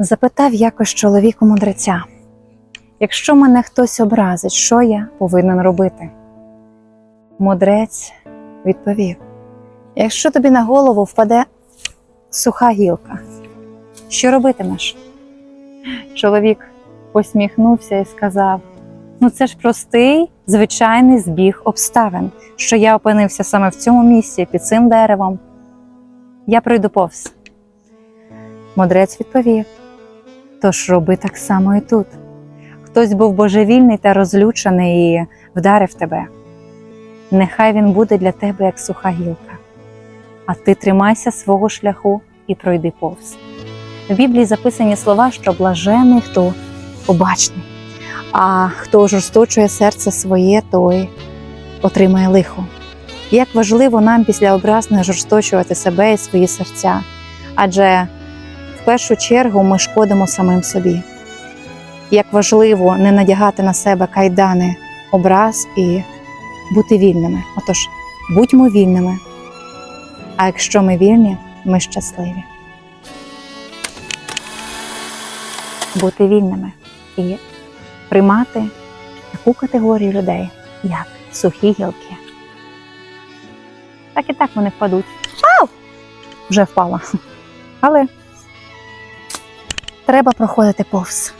Запитав якось чоловік у мудреця: якщо мене хтось образить, що я повинен робити? Мудрець відповів: якщо тобі на голову впаде суха гілка, що робитимеш? Чоловік посміхнувся і сказав: Ну, це ж простий, звичайний збіг обставин, що я опинився саме в цьому місці під цим деревом. Я пройду повз. Мудрець відповів: Тож роби так само і тут. Хтось був божевільний та розлючений і вдарив тебе. Нехай він буде для тебе як суха гілка, а ти тримайся свого шляху і пройди повз. В Біблії записані слова, що блажений, хто обачний, а хто ожорсточує серце своє, той отримає лихо. Як важливо нам після образ не жорсточувати себе і свої серця, адже першу чергу ми шкодимо самим собі. Як важливо не надягати на себе кайдани, образ і бути вільними. Отож, будьмо вільними. А якщо ми вільні, ми щасливі. Бути вільними і приймати таку категорію людей, як сухі гілки. Так і так вони впадуть. Ау! Вже впала. Але треба проходити повз.